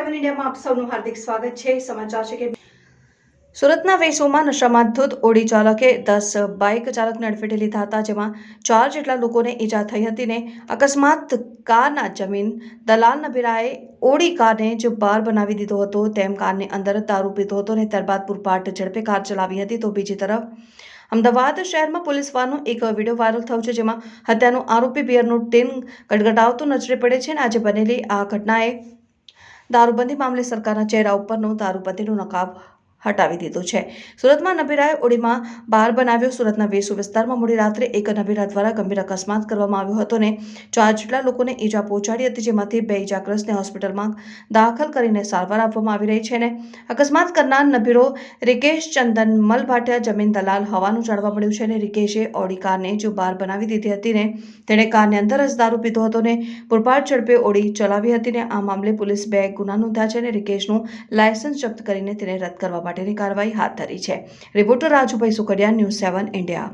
ઇન્ડિયામાં આપ સૌનું હાર્દિક સ્વાગત છે. સમાચાર છે કે સુરતના વેસોમાં નશામાં ધૂત ઓડી ચાલકે દસ બાઇક ચાલકને અડફેટે લીધા હતા, જેમાં ચાર જેટલા લોકોને ઈજા થઈ હતી ને અકસ્માત કારના જમીન દલાલ નબીરાએ ઓડી કારને જે બાર બનાવી દીધો હતો. તેમ કારની અંદર દારૂ પીધો હતો ને ત્યારબાદ પૂરપાટ ઝડપે કાર ચલાવી હતી. તો બીજી તરફ અમદાવાદ શહેરમાં પોલીસ વારનો એક વીડિયો વાયરલ થયો છે, જેમાં હત્યાનો આરોપી બિયરનું ટીન ગટગટાવતું નજરે પડે છે અને આજે બનેલી આ ઘટનાએ દારૂબંધી મામલે સરકારના ચહેરા ઉપરનો દારૂબંધીનો નકાબ હટાવી દીધો છે. સુરતમાં નબીરાએ ઓડીમાં બાર બનાવ્યો. સુરતના વેસુ વિસ્તારમાં મોડી રાત્રે એક નબીરા દ્વારા ગંભીર અકસ્માત કરવામાં આવ્યો હતો ને ચાર જેટલા લોકોને ઈજા પહોંચાડી હતી, જેમાંથી બે ઈજાગ્રસ્તને હોસ્પિટલમાં દાખલ કરીને સારવાર આપવામાં આવી રહી છે ને અકસ્માત કરનાર નબીરો રિકેશ ચંદન મલભાટિયા જમીન દલાલ હોવાનું જાણવા મળ્યું છે ને રિકેશે ઓડી કારને જો બાર બનાવી દીધી હતી ને તેણે કારની અંદર જ દારૂ પીધો હતો ને પૂરપાટ ઝડપે ઓડી ચલાવી હતી ને આ મામલે પોલીસ બે ગુના નોંધ્યા છે અને રિકેશનું લાયસન્સ જપ્ત કરીને તેને રદ કરવા માટેની કાર્યવાહી હાથ ધરી છે. Reporter Rajubhai Sukadiya news seven India